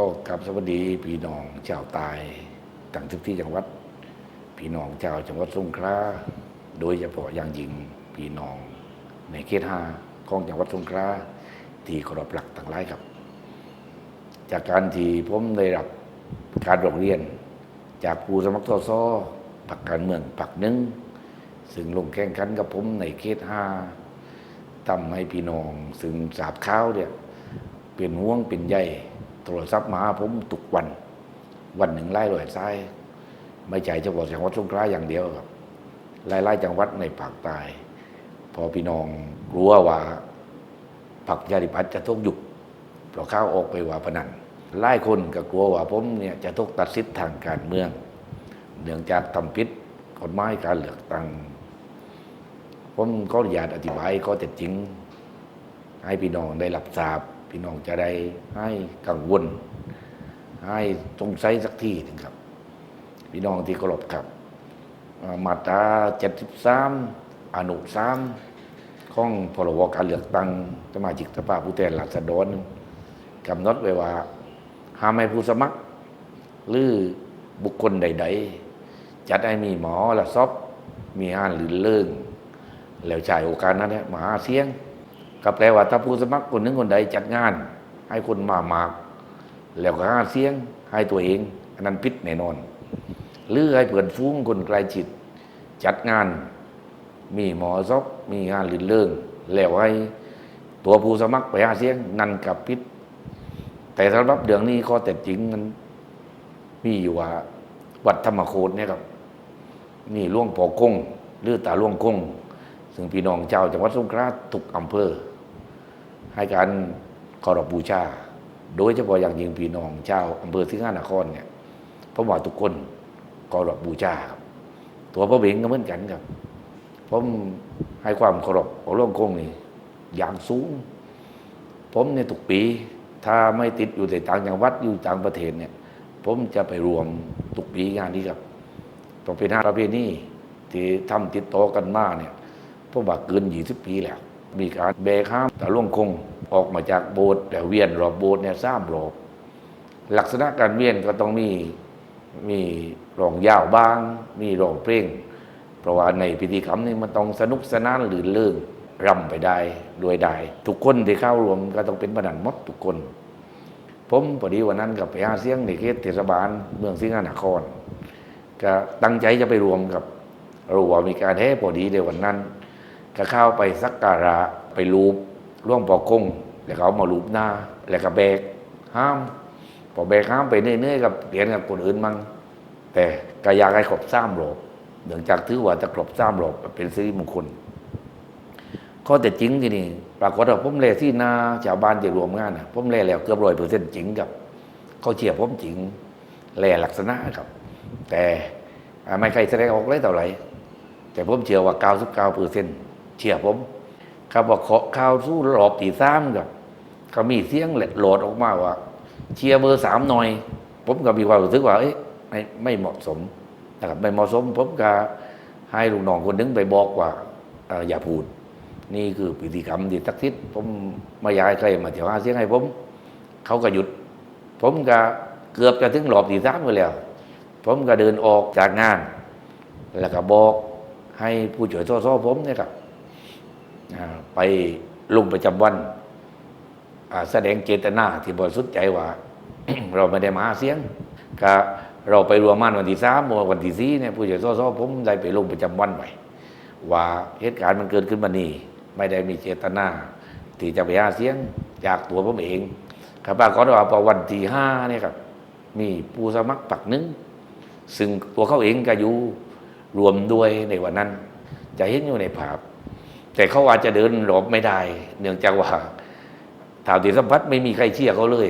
ก็กลับสวัสดีพี่น้องชาวใตายต่างทุกที่จังหวัด พี่น้องชาวจังหวัดสงขลาโดยเฉพาะอย่างยิ่งพี่น้องในเขตห้าของจังหวัดสงขลาที่เคารพหลักต่างหลายครับ จากการที่ผมได้รับการร้องเรียน จากผู้สมัครสสพรรคการเมืองพรรคหนึ่งซึ่งลงแข่งขันกับผมในเขตห้าทำให้พี่น้องซึ่งสาบข้าวเนี่ยเป็นห่วงเป็นใย โทรศัพท์มาผมทุกวัน วันหนึ่งไล่ลอยซ้าย ไม่ใช่เฉพาะจังหวัดสงขลาอย่างเดียวครับไล่ๆจังหวัดในภาคใต้พอพี่น้องรู้ว่าพรรคประชาธิปัตย์จะต้องหยุดเพราะข้าวออกไปว่าพนันไล่คนก็กลัวว่าผมเนี่ยจะต้องตัดสิทธิ์ทางการเมือง เนื่องจากทำผิดกฎหมายการเลือกตั้งผมก็อยากอธิบายก็แต่จริง ให้พี่น้องได้รับทราบ พี่น้องจะได้ให้กังวล ให้สงสัยสักทีนึงครับ พี่น้องที่เคารพครับ มาตรา73อนุ3ของพรบการเลือกตั้งสมาชิกสภาผู้แทนราษฎรกำหนดไว้ว่าห้ามให้ผู้สมัคร หรือบุคคลใด ๆ จัดให้มีหมอละซอบมีห้านหรือเลิ่งแล้วใช้โอกาสนั้นมาหาเสียง ก็แปลว่าถ้าผู้สมัครคนหนึ่งคนใดจัดงาน ให้คนมามากแล้วก็หาเสียงให้ตัวเอง อันนั้นพิษแน่นอน หรือให้เพื่อนฟุ้งคนใกล้ชิดจัดงาน มีหมอซอบมีงานลื่นเริงแล้วให้ตัวผู้สมัครไปหาเสียง นั่นกับพิษ แต่สำหรับเรื่องนี้ข้อแต่จริงมันมีอยู่ว่าวัดธรรมโคตเนี่ยครับ นี่ล่วงปอกงหรือตาล่วงกงซึ่งพี่น้องเจ้าจังหวัดสงขลาทุกอำเภอ ให้การเคารพบูชา โดยเฉพาะอย่างยิ่งพี่น้องเจ้าวอำเภอสิงหานครเนี่ยผมว่าทุกคนเคารพบูชาครับตัวพระเบงก็เหมือนกันครับผมให้ความเคารพของหลวงกงนี่อย่างสูง ผมเนี่ยทุกปี ถ้าไม่ติดอยู่ในต่างจังหวัดอยู่ต่างประเทศเนี่ย ผมจะไปรวมทุกปีงานนี้ครับต้องเป็นห้าประเพณีที่ทำติดต่อกันมาเนี่ยผมว่าเกินยี่สิบปีแล้ว มีการแบข้ามแต่ล่วงคงออกมาจากโบสถ์แต่เวียนรอบโบสถ์เนี่ยสามรอบลักษณะการเวียนก็ต้องมีมีร้องยาวบ้าง มีร้องเพลงเพราะว่าในพิธีกรรมนี่มันต้องสนุกสนานหรือเลื่องรำไปได้ด้วยได้ ทุกคนที่เข้ารวมก็ต้องเป็นพนันมดทุกคน ผมพอดีวันนั้นกับไปหาเสียงในเขตเทศบาลเมืองสิงห์นคร ก็ตั้งใจจะไปรวมกับรู้ว่ามีการแห่พอดีในวันนั้น ก็เข้าไปสักการะไปรูปร่วงปอกงแล้วเอามารูปหน้า แล้วก็แบกห้าม พอแบกห้ามไปเนื่อยๆกับเปลี่ยนกับคนอื่นมั่งแต่ก็อยากให้ครบสามรอบเนื่องจากถือว่าจะครบสามรอบเป็นสิริมงคลข้อแต่จริงที่นี่ปรากฏว่าผมเล่ที่นาชาวบ้านจะรวมงานนะผมเล่แล้วเกือบร้อยเปอร์เซ็นต์จริงกับเขาเชียร์ผมจริงแล่ลักษณะครับ แต่ไม่ใครแสดงออกเลยเท่าไหร่แต่ผมเชื่อว่า99เปอร์เซ็นต์ เชื่อผมเขาบอกขอข่าวสู้รอบตีสามกับเขามีเสียงโหลดออกมาว่า เชียร์เบอร์สามหน่อย ผมก็มีความรู้สึกว่าเอ๊ะไม่ไม่เหมาะสมนะครับไม่เหมาะสมผมก็ให้ลูกน้องคนหนึงไปบอกว่าอย่าพูด นี่คือพิธีกรรมที่ทักษิณผมไม่อยากใครมาเถียวหาเสียงให้ผม เขาก็หยุด ผมก็เกือบจะถึงรอบที่สามไปแล้ว ผมก็เดินออกจากงาน แล้วก็บอกให้ผู้ช่วยสสผมเนี่ยครับ ไปลงประจำวันแสดงเจตนาที่บริสุทธิ์ใจว่า เราไม่ได้มาหาเสียงก็เราไปรวมมันวันที่สามวันที่สี่เนี่ยผู้ช่วยสสผมได้ไปลงประจำวันไว้ว่าเหตุการณ์มันเกิดขึ้นมานี่ไม่ได้มีเจตนา ที่จะไปหาเสียงจากตัวผมเองครับปรากฏว่าพอวันที่ห้าเนี่ยครับ มีผู้สมัครปักหนึงซึ่งตัวเขาเองก็อยู่รวมด้วยในวันนั้น จะเห็นอยู่ในภาพ แต่เขาอาจจะเดินหลบไม่ได้ เนื่องจากว่าถาวที่สัมผัสไม่มีใครเชื่อเขาเลย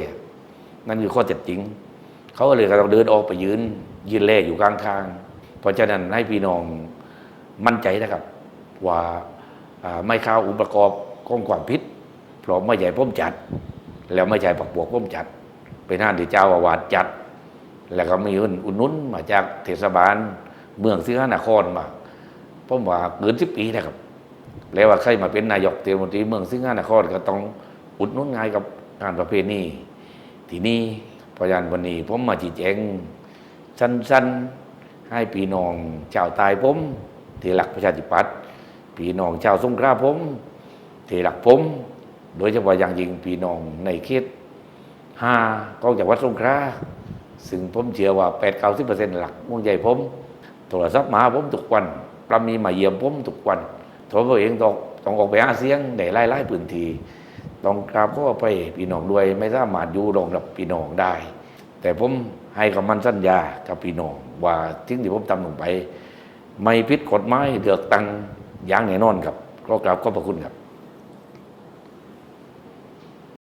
นั่นคือข้อเท็จจริง เขาเลยก็ต้องเดินออกไปยืน ยืนแล่อยู่กลางทาง เพราะฉะนั้นให้พี่น้องมั่นใจนะครับ ว่าไม่เข้าอุปกรณ์ของความผิดเพราะไม่ใช่ผมจัด แล้วไม่ใช่ปักบวกผมจัด เป็นห้านที่เจ้าอาวาสจัด แล้วก็มีเงินอุดหนุนมาจากเทศบาล เมืองสิงห์นครมาผมว่าเกินสิบปีนะครับ แล้วว่าใครมาเป็นนายกเทศมนตรีเมืองสิงห์นครก็ต้องอุดหนุนงานกับงานประเพณีที่นี่พรานวันนี้ผมมาชี้แจงสั้นๆให้พี่น้องชาวตายผมที่หลักประชาธิปัตย์พี่น้องชาวสงขลาผมที่หลักผม โดยเฉพาะอย่างยิ่งพี่น้องในเขตห้าของจังหวัดสงขลาซึ่งผมเชื่อว่าแปดเก้าสิบเปอร์เซ็นต์หลักห่วงใยผม โทรศัพท์มาหาผมทุกวันปรามีมาเยี่ยมผมทุกวัน ตัวเองต้องต้องออกไปหาเสียงในไล่ไล่พื้นที่ต้องกราบก็ไปพี่น้องด้วย ไม่สามารถอยู่รองรับพี่น้องได้ แต่ผมให้คำมั่นสัญญากับพี่น้องว่าทิ้งที่ผมทำลงไป ไม่ผิดกฎหมายเดือกตังอย่างแน่นอนครับก็กราบขอบพระคุณครับ